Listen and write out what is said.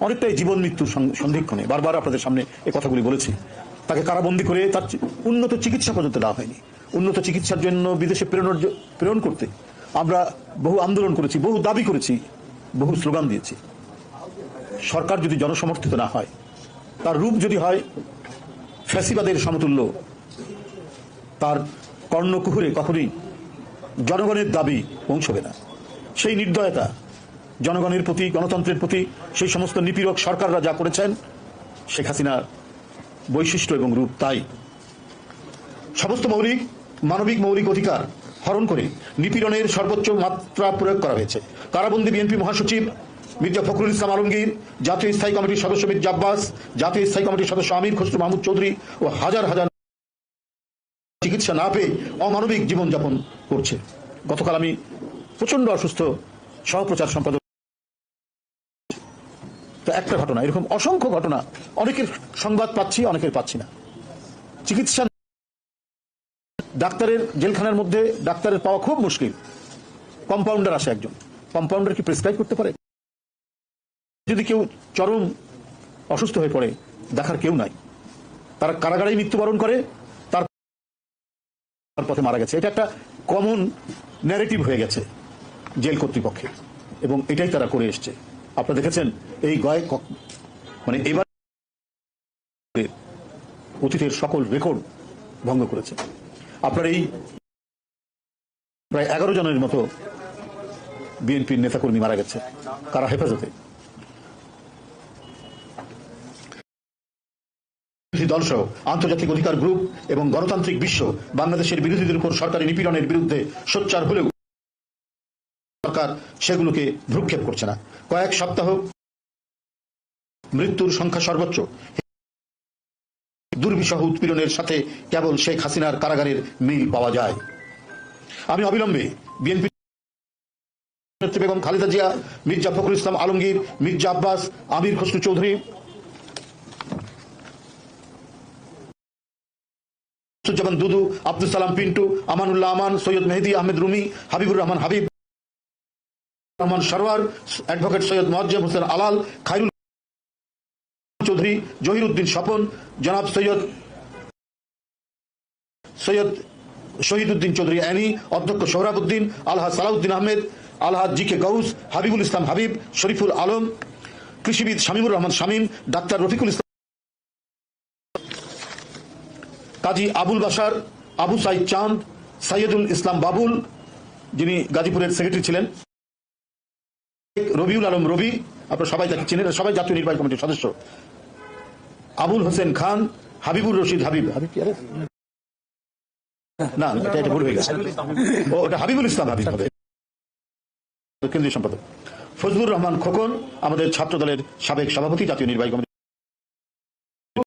অনেকটাই জীবন মৃত্যুর সন্ধিক্ষণে। বারবার আপনাদের সামনে এই কথাগুলি বলেছি। তাকে কারাবন্দি করে তার উন্নত চিকিৎসা পর্যন্ত দেওয়া হয়নি। উন্নত চিকিৎসার জন্য বিদেশে প্রেরণের প্রেরণ করতে আমরা বহু আন্দোলন করেছি, বহু দাবি করেছি, বহু স্লোগান দিয়েছি। সরকার যদি জনসমর্থিত না হয়, তার রূপ যদি হয় ফ্যাসিবাদের সমতুল্য, তার কর্ণকুহুরে কখনই জনগণের দাবি পৌঁছবে না। সেই নির্দয়তা জনগণের প্রতি, গণতন্ত্রের প্রতি সেই সমস্ত নিপীড়ক সরকাররা যা করেছেন, শেখ হাসিনার বৈশিষ্ট্য এবং রূপ তাই। সমস্ত মৌলিক, মানবিক মৌলিক অধিকার হরণ করে নিপীড়নের সর্বোচ্চ মাত্রা প্রয়োগ করা হয়েছে। কারাবন্দী বিএনপি মহাসচিব মির্জা ফখরুল ইসলাম আলমগীর, জাতীয় স্থায়ী কমিটির সদস্য মির্জা আব্বাস, জাতীয় স্থায়ী কমিটির সদস্য আমির খসরু মাহমুদ চৌধুরী ও হাজার হাজার চিকিৎসা না পেয়ে অমানবিক জীবনযাপন করছে। গতকাল আমি প্রচণ্ড অসুস্থ, সহপ্রচার সম্পাদক তো একটা ঘটনা, এরকম অসংখ্য ঘটনা। অনেকের সংবাদ পাচ্ছি, অনেকের পাচ্ছি না। চিকিৎসা ডাক্তারের জেলখানার মধ্যে ডাক্তারের পাওয়া খুব মুশকিল। কম্পাউন্ডার আসে একজন। কম্পাউন্ডার কি প্রেসক্রাইব করতে পারে? যদি কেউ চরম অসুস্থ হয়ে পড়ে, দেখার কেউ নাই। তারা কারাগারেই মৃত্যুবরণ করে, তার পথে মারা গেছে। এটা একটা কমন ন্যারেটিভ হয়ে গেছে জেল কর্তৃপক্ষে এবং এটাই তারা করে এসছে। আপনারা দেখেছেন এই গয়ে মানে এবার অতীতের সকল রেকর্ড ভঙ্গ করেছে। আপনার এই প্রায় এগারো জনের মতো বিএনপির নেতাকর্মী মারা গেছে, কারা হেফাজতে? দলসহ আন্তর্জাতিক অধিকার গ্রুপ এবং গণতান্ত্রিক বিশ্ব বাংলাদেশের বিরোধীদের উপর সরকারি নিপীড়নের বিরুদ্ধে সোচ্চার হলেও সরকার সেগুলোকে ভ্রুক্ষেপ করছে না। কয়েক সপ্তাহ মৃত্যুর সংখ্যা সর্বোচ্চ। দুর্বিষহ উৎপীড়নের সাথে কেবল শেখ হাসিনার কারাগারের মিল পাওয়া যায়। আমি অবিলম্বে বিএনপি নেত্রী বেগম খালেদা জিয়া, মির্জা ফখরুল ইসলাম আলমগীর, মির্জা আব্বাস, আমির খসরু চৌধুরী যেমন দুদু আব্দুল সালাম পিন্টু, আমানুল্লাহ আমান, সৈয়দ মেহেদি আহমেদ রুমি, হাবিবুর রহমান হাবিব রহমান সরওয়ার, অ্যাডভোকেট সৈয়দ মোয়াজ্জেম হোসেন আলাল, খাইরুল চৌধুরী, জহিরুদ্দিন স্বপন, জনাব সৈয়দ সৈয়দ শহীদুদ্দিন চৌধুরী অ্যানি, অধ্যক্ষ সোহরাবুদ্দিন আলহাজ সালাউদ্দিন আহমেদ আলহাজ জি কে গৌস, হাবিবুল ইসলাম হাবিব, শরীফুল আলম, কৃষিবিদ শামীমুর রহমান শামীম, ডাক্তার রফিকুল ইসলাম কাজী আবুল বাসার আবু সাইদ চাঁদ, সাইয়দুল ইসলাম বাবুল, যিনি গাজীপুরের সেক্রেটারি ছিলেন। রবিউল আলম রবি আপনার সবাই তাকে চিনে সবাই জাতীয় নির্বাহী কমিটির সদস্য। আবুল হোসেন খান হাবিবুর রশিদ হাবিব। হাবিব কি না, এটা এটা ভুল হয়ে গেছে। ও ওটা হাবিবুল ইসলাম হাবিব হবে। কেন্দ্রীয় সম্পাদক। ফজলুর রহমান খোকন আমাদের ছাত্র দলের সাবেক সভাপতি জাতীয় নির্বাহী কমিটি